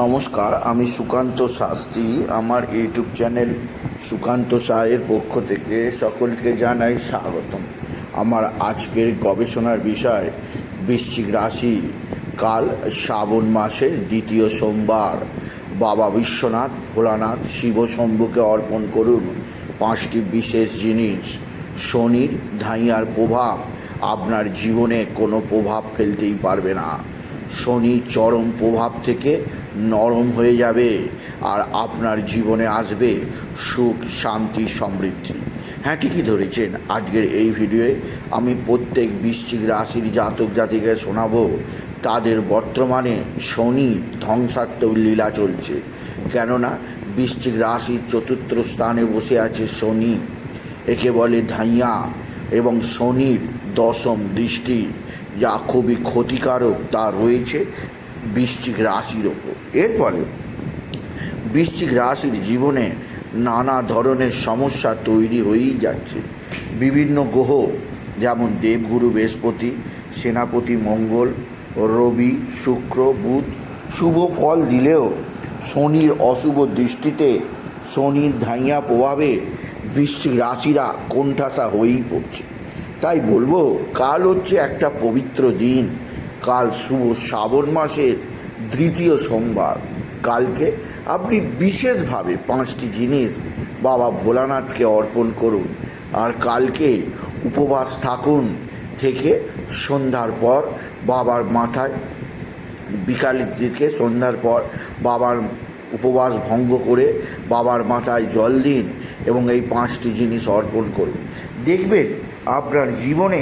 নমস্কার, আমি সুকান্ত শাস্ত্রী। আমার ইউটিউব চ্যানেল সুকান্ত সাহের পক্ষ থেকে সকলকে জানাই স্বাগতম। আমার আজকের গবেষণার বিষয়, বৃশ্চিক রাশি, কাল শ্রাবণ মাসের দ্বিতীয় সোমবার। বাবা বিশ্বনাথ, ভোলানাথ, শিব শম্ভুকে অর্পণ করুন পাঁচটি বিশেষ জিনিস। শনির ধাইয়ার প্রভাব আপনার জীবনে কোনো প্রভাব ফেলতেই পারবে না। শনি চরম প্রভাব থেকে নরম হয়ে যাবে আর আপনার জীবনে আসবে সুখ, শান্তি, সমৃদ্ধি। হ্যাঁ ঠিকই ধরেছেন আজকের এই ভিডিওয়ে আমি প্রত্যেক বৃশ্চিক রাশির জাতক জাতিকে শোনাবো, তাদের বর্তমানে শনি ধ্বংসাত্মক লীলা চলছে। কেননা বৃশ্চিক রাশির চতুর্থ স্থানে বসে আছে শনি, একে বলে ধাইয়া এবং শনির দশম দৃষ্টি, যা খুবই ক্ষতিকারক তা রয়েছে বৃশ্চিক রাশির ওপর। এর ফলে বৃশ্চিক রাশির জীবনে নানা ধরনের সমস্যা তৈরি হয়েই যাচ্ছে। বিভিন্ন গ্রহ, যেমন দেবগুরু, বৃহস্পতি, সেনাপতি, মঙ্গল, রবি, শুক্র, বুধ, শুভ ফল দিলেও শনির অশুভ দৃষ্টিতে শনির ধাইয়া প্রভাবে বৃশ্চিক রাশিরা কোণঠাসা হয়েই পড়ছে। তাই বলব, কাল হচ্ছে একটা পবিত্র দিন। কাল শুভ শ্রাবণ মাসের দ্বিতীয় সোমবার। কালকে আপনি বিশেষভাবে পাঁচটি জিনিস বাবা ভোলানাথকে অর্পণ করুন আর কালকে উপবাস থাকুন থেকে সন্ধ্যার পর বাবার মাথায়, বিকালের দিকে সন্ধ্যার পর বাবার উপবাস ভঙ্গ করে বাবার মাথায় জল দিন এবং এই পাঁচটি জিনিস অর্পণ করুন। দেখবেন আপনার জীবনে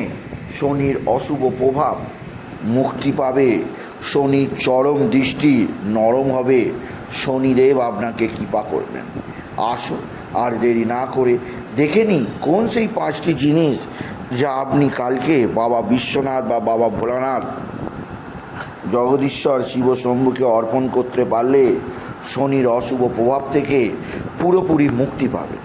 শনির অশুভ প্রভাব মুক্তি পাবে। শনির চরম দৃষ্টি নরম হবে। শনিদেব আপনাকে কৃপা করবেন। আসুন, আর দেরি না করে দেখে নিন কোন সেই পাঁচটি জিনিস যা আপনি কালকে বাবা বিশ্বনাথ বা বাবা ভোলানাথ জগদীশ্বর শিব শম্ভুকে অর্পণ করতে পারলে শনির অশুভ প্রভাব থেকে পুরোপুরি মুক্তি পাবে।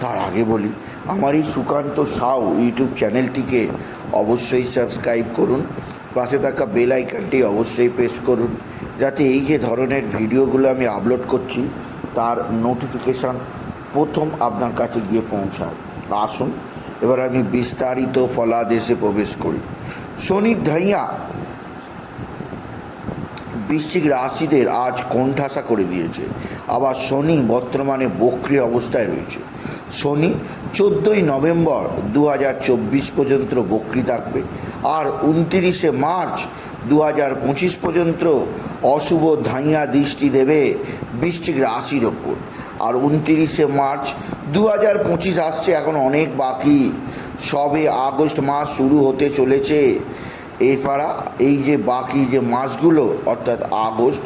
তার আগে বলি, আমার এই সুকান্ত সাউ ইউটিউব চ্যানেলটিকে অবশ্যই সাবস্ক্রাইব করুন। পাশে থাকা বেল আইকনটি অবশ্যই প্রেস করুন, যাতে এই যে ধরনের ভিডিওগুলো আমি আপলোড করছি, তার নোটিফিকেশান প্রথম আপনার কাছে গিয়ে পৌঁছায়। আসুন, এবার আমি বিস্তারিত ফলাদেশে প্রবেশ করি। শনির ধাইয়া বৃশ্চিক রাশিদের আজ কোণঠাসা করে দিয়েছে। আবার শনি বর্তমানে বক্রি অবস্থায় রয়েছে। শনি চোদ্দোই নভেম্বর দু হাজার চব্বিশ পর্যন্ত বক্রি থাকবে। আর উনতিরিশে মার্চ দু হাজার পঁচিশ পর্যন্ত অশুভ ধাইয়া দৃষ্টি দেবে বৃশ্চিক রাশির ওপর। আর উনতিরিশে মার্চ দু হাজার পঁচিশ আসছে এখন অনেক বাকি। সবে আগস্ট মাস শুরু হতে চলেছে। এছাড়া এই যে বাকি যে মাসগুলো, অর্থাৎ August,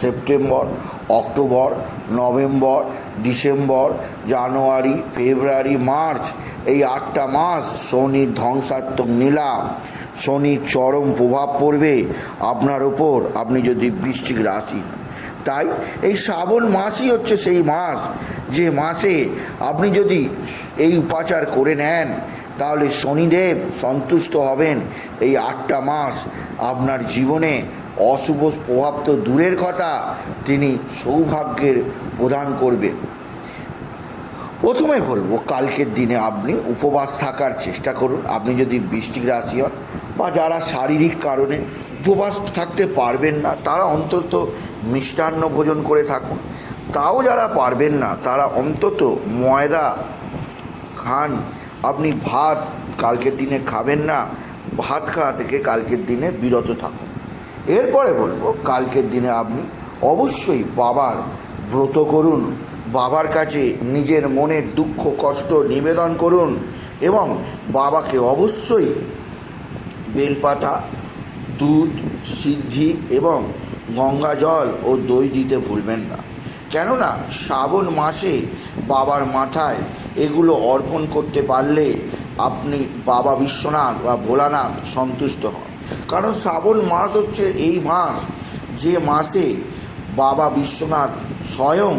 September, October, November, December, January, February, March এই আটটা মাস শনির ধ্বংসাত্মক নিলাম শনির চরম প্রভাব পড়বে আপনার ওপর আপনি যদি বৃষ্টিক রাশি তাই এই শ্রাবণ মাসই হচ্ছে সেই মাস, যে মাসে আপনি যদি এই উপাচার করে নেন, তাহলে শনিদেব সন্তুষ্ট হবেন। এই আটটা মাস আপনার জীবনে অশুভ প্রভাব তো দূরের কথা, তিনি সৌভাগ্যের প্রদান করবেন। প্রথমে বলব, কালকের দিনে আপনি উপবাস থাকার চেষ্টা করুন। আপনি যদি বৃষ্টিক রাশি হন বা যারা শারীরিক কারণে উপবাস থাকতে পারবেন না, তারা অন্তত মিষ্টান্ন ভোজন করে থাকুন। তাও যারা পারবেন না, তারা অন্তত ময়দা খান। আপনি ভাত কালকের দিনে খাবেন না, ভাত খাওয়া থেকে কালকের দিনে বিরত থাকুন। এরপরে বলব, কালকের দিনে আপনি অবশ্যই বাবার ব্রত করুন। বাবার কাছে নিজের মনের দুঃখ, কষ্ট নিবেদন করুন এবং বাবাকে অবশ্যই বেলপাতা, দুধ, সিদ্ধি এবং গঙ্গা জল ও দই দিতে ভুলবেন না। কেননা শ্রাবণ মাসে বাবার মাথায় এগুলো অর্পণ করতে পারলে আপনি বাবা বিশ্বনাথ বা ভোলানাথ সন্তুষ্ট হন। কারণ শ্রাবণ মাস হচ্ছে এই মাস যে মাসে বাবা বিশ্বনাথ স্বয়ং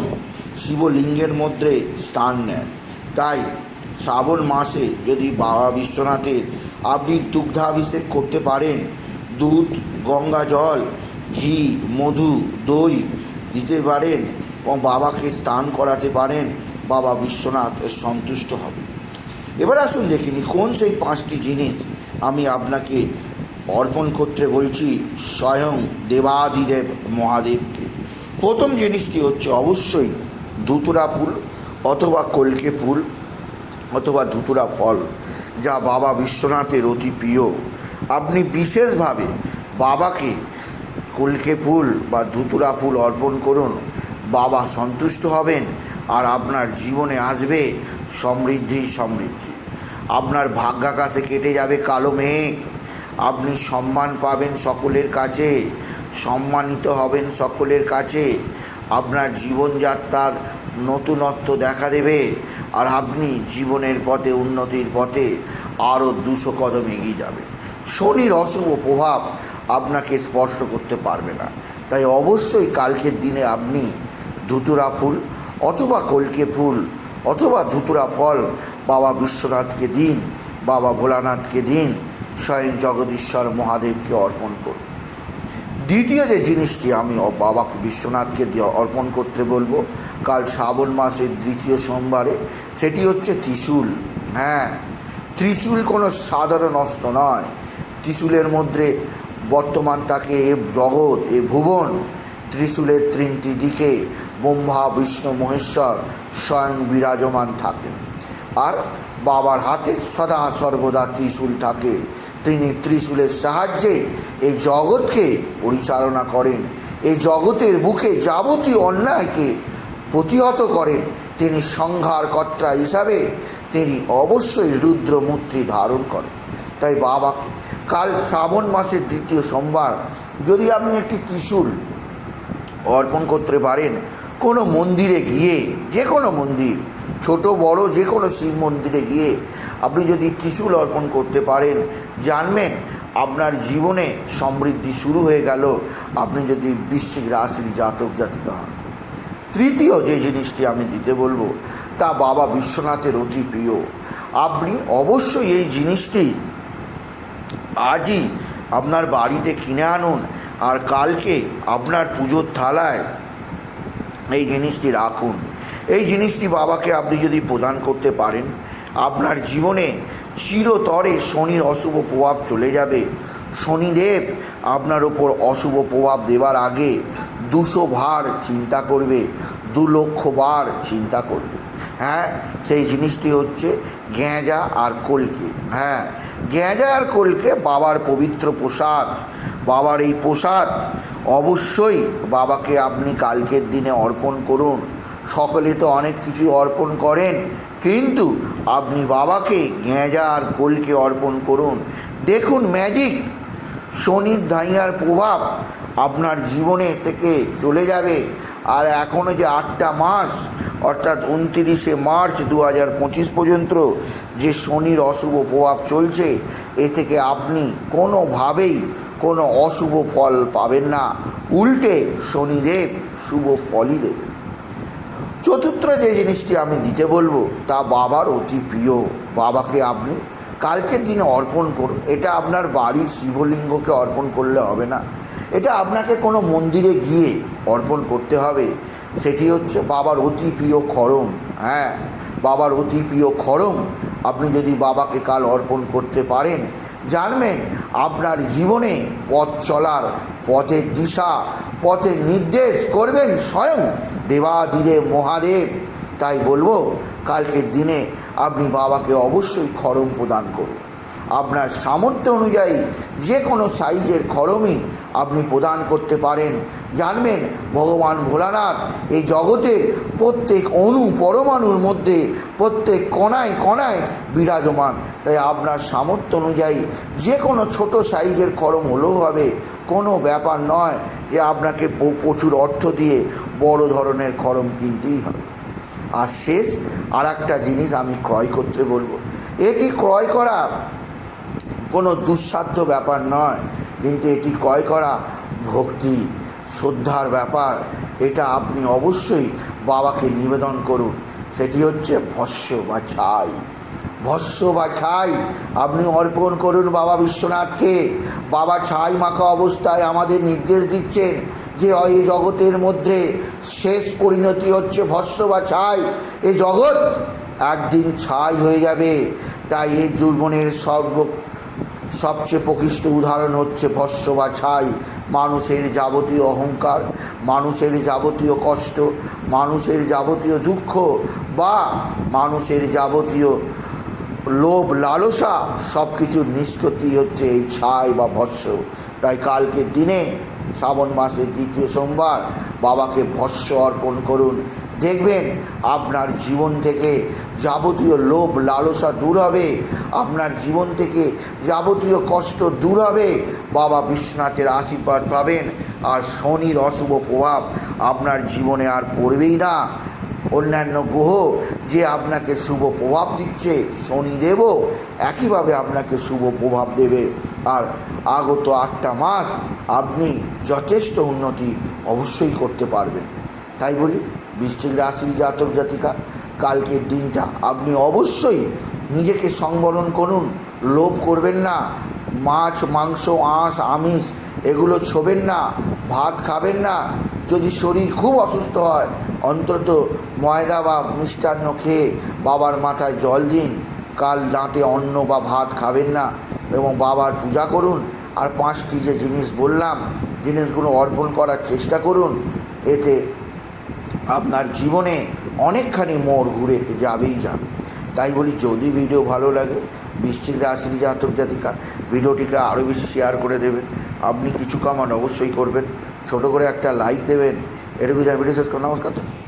শিবলিঙ্গের মধ্যে স্থান নেন। তাই শ্রাবণ মাসে যদি বাবা বিশ্বনাথের আপনি দুগ্ধাভিষেক করতে পারেন, দুধ, গঙ্গা জল, ঘি, মধু, দই দিতে পারেন এবং বাবাকে স্নান করাতে পারেন, বাবা বিশ্বনাথ সন্তুষ্ট হবে এবার আসুন দেখিনি কোন সেই পাঁচটি জিনিস আমি আপনাকে অর্পণ করতে বলছি স্বয়ং দেবাদিদেব মহাদেবকে। প্রথম জিনিসটি হচ্ছে অবশ্যই ধুতুরা ফুল অথবা কলকে ফুল অথবা ধুতুরা ফল, যা বাবা বিশ্বনাথের অতি প্রিয়। আপনি বিশেষভাবে বাবাকে কলকে ফুল বা ধুতুরা ফুল অর্পণ করুন। বাবা সন্তুষ্ট হবেন আর আপনার জীবনে আসবে সমৃদ্ধি সমৃদ্ধি। আপনার ভাগ্যাকাশে কেটে যাবে কালো মেঘ। আপনি সম্মান পাবেন সকলের কাছে, সম্মানিত হবেন সকলের কাছে। আপনার জীবনযাত্রার নতুনত্ব দেখা দেবে আর আপনি জীবনের পথে, উন্নতির পথে আরও দুশো কদম এগিয়ে যাবেন। শনির অশুভ প্রভাব আপনাকে স্পর্শ করতে পারবে না। তাই অবশ্যই কালকের দিনে আপনি ধুতুরা ফুল অথবা কলকে ফুল অথবা ধুতুরা ফল বাবা বিশ্বনাথকে দিন, বাবা ভোলানাথকে দিন, স্বয়ং জগদীশ্বর মহাদেবকে অর্পণ করুন। দ্বিতীয় যে জিনিসটি আমি বাবা বিশ্বনাথকে দিয়ে অর্পণ করতে বলব, কাল শ্রাবণ মাসের দ্বিতীয় সোমবারে, সেটি হচ্ছে ত্রিশূল। হ্যাঁ ত্রিশূল কোনো সাধারণ অস্ত্র নয়। ত্রিশূলের মধ্যে বর্তমান তাকে এ জগৎ, এ ভুবন, ত্রিশূলের তিনটি দিকে ব্রহ্মা, বিষ্ণু, মহেশ্বর স্বয়ং বিরাজমান থাকেন। আর বাবার হাতে সদা সর্বদা ত্রিশূল থাকে। তিনি ত্রিশূলের সাহায্যে এই জগৎকে পরিচালনা করেন। এই জগতের বুকে যাবতীয় অন্যায়কে প্রতিহত করেন। তিনি সংহারকর্তা হিসাবে তিনি অবশ্যই রুদ্রমূর্তি ধারণ করেন। তাই বাবা কাল শ্রাবণ মাসের দ্বিতীয় সোমবার যদি আপনি একটি ত্রিশূল অর্পণ করতে পারেন, কোনো মন্দিরে গিয়ে, যে কোনো মন্দির ছোট, বড় যে কোনো শিব মন্দিরে গিয়ে আপনি যদি ত্রিশূল অর্পণ করতে পারেন, জানবেন আপনার জীবনে সমৃদ্ধি শুরু হয়ে গেল। আপনি যদি বৃশ্চিক রাশির জাতক, জাতিকা। হন তৃতীয় যে জিনিসটি আমি দিতে বলব, তা বাবা বিশ্বনাথের অতি প্রিয়। আপনি অবশ্যই এই জিনিসটি আজই আপনার বাড়িতে কিনে আনুন আর কালকে আপনার পুজোর থালায় এই জিনিসটি রাখুন। এই জিনিসটি বাবাকে আপনি যদি প্রদান করতে পারেন, আপনার জীবনে চিরতরে শনির অশুভ প্রভাব চলে যাবে। শনিদেব আপনার ওপর অশুভ প্রভাব দেওয়ার আগে দুশো ভার চিন্তা করবে, দু লক্ষ বার চিন্তা করবে। হ্যাঁ সেই জিনিসটি হচ্ছে গেঁজা আর কলকে। হ্যাঁ গেঁজা আর কলকে বাবার পবিত্র প্রসাদ। বাবার এই প্রসাদ অবশ্যই বাবাকে আপনি কালকের দিনে অর্পণ করুন। সকলে তো অনেক কিছু অর্পণ করেন, কিন্তু আপনি বাবাকে গেঁজা আর কোলকে অর্পণ করুন। দেখুন ম্যাজিক শনির ধাইয়ার প্রভাব আপনার জীবনে থেকে চলে যাবে। আর এখনও যে আটটা মাস, অর্থাৎ উনতিরিশে মার্চ দু হাজার পঁচিশ পর্যন্ত যে শনির অশুভ প্রভাব চলছে, এ থেকে আপনি কোনোভাবেই কোনো অশুভ ফল পাবেন না। উল্টে শনিদেব শুভ ফলই দেবেন। চতুর্থ যে জিনিসটি আমি দিতে বলব, তা বাবার অতি প্রিয়। বাবাকে আপনি কালকের দিনে অর্পণ করুন। এটা আপনার বাড়ির শিবলিঙ্গকে অর্পণ করলে হবে না। এটা আপনাকে কোনো মন্দিরে গিয়ে অর্পণ করতে হবে। সেটি হচ্ছে বাবার অতি প্রিয় খরম হ্যাঁ? বাবার অতি প্রিয় খরম আপনি যদি বাবাকে কাল অর্পণ করতে পারেন, জানবেন আপনার জীবনে পথ চলার পথের দিশা, পথের নির্দেশ করবেন স্বয়ং। দেবাদিদেব মহাদেব, তাই বলব, কালকের দিনে আপনি বাবাকে অবশ্যই খরম প্রদান করুন। আপনার সামর্থ্য অনুযায়ী যে কোনো সাইজের খরমই আপনি প্রদান করতে পারেন। জানবেন ভগবান ভোলানাথ, এই জগতের প্রত্যেক অণু পরমাণুর মধ্যে প্রত্যেক কণায় কণায় বিরাজমান। তাই আপনার সামর্থ্য অনুযায়ী যে কোনো ছোট সাইজের খরম হলেও হবে, কোনো ব্যাপার নয় যে আপনাকে প্রচুর অর্থ দিয়ে বড় ধরনের খরম কিনতেই হবে। আর শেষ আর একটা জিনিস আমি ক্রয় করতে বলব। এটি ক্রয় করা কোনো দুঃসাধ্য ব্যাপার নয়, কিন্তু এটি ক্রয় করা ভক্তি। শ্রদ্ধার ব্যাপার, এটা আপনি অবশ্যই বাবাকে নিবেদন করুন। সেটি হচ্ছে ভস্য বা ছাই। ভস্য বা ছাই, আপনি অর্পণ করুন বাবা বিশ্বনাথকে। বাবা ছাই মাখা অবস্থায় আমাদের নির্দেশ দিচ্ছেন যে এই জগতের মধ্যে শেষ পরিণতি হচ্ছে ভস্য বা ছাই। এ জগৎ একদিন ছাই হয়ে যাবে। তাই এই জীবনের সর্ব, সবচেয়ে প্রকৃষ্ট উদাহরণ হচ্ছে ভস্য বা ছাই। মানুষের যাবতীয় অহংকার, মানুষের যাবতীয় কষ্ট, মানুষের যাবতীয় দুঃখ বা মানুষের যাবতীয় লোভ, লালসা সব কিছুর নিষ্কৃতি হচ্ছে এই ছাই বা ভস্য। তাই কালকের দিনে, শ্রাবণ মাসের দ্বিতীয় সোমবার, বাবাকে ভস্য অর্পণ করুন। দেখবেন আপনার জীবন থেকে যাবতীয় লোভ, লালসা দূর হবে। আপনার জীবন থেকে যাবতীয় কষ্ট দূর হবে। বাবা বিশ্বনাথের আশীর্বাদ পাবেন। আর শনির অশুভ প্রভাব আপনার জীবনে আর পড়বেই না। অন্যান্য গ্রহ যে আপনাকে শুভ প্রভাব দিচ্ছে শনিদেবও একইভাবে আপনাকে শুভ প্রভাব দেবে। আর আগত আটটা মাস আপনি যথেষ্ট উন্নতি অবশ্যই করতে পারবেন। তাই বলি। বৃষ্টিক রাশির জাতক জাতিকা, কালকের দিনটা আপনি অবশ্যই নিজেকে সংবরণ করুন, লোভ করবেন না, মাছ, মাংস, আঁশ, আমিষ এগুলো ছোবেন না, ভাত খাবেন না। যদি শরীর খুব অসুস্থ হয়, অন্তত ময়দা বা মিষ্টান্ন খেয়ে বাবার মাথায় জল দিন। কাল দাঁতে অন্ন বা ভাত খাবেন না এবং বাবার পূজা করুন। আর পাঁচটি যে জিনিস বললাম, জিনিসগুলো অর্পণ করার চেষ্টা করুন। এতে আপনার জীবনে অনেকখানি মোড় ঘুরে যাবেই যাবে। তাই বলি, যদি ভিডিও ভালো লাগে, বৃষ্টির রাশির জাতক জাতিকা, ভিডিওটিকে আরও বেশি শেয়ার করে দেবেন। আপনি কিছু কামান অবশ্যই করবেন। ছোটো করে একটা লাইক দেবেন। এটুকু যার ভিডিও শেষ করুন নমস্কার।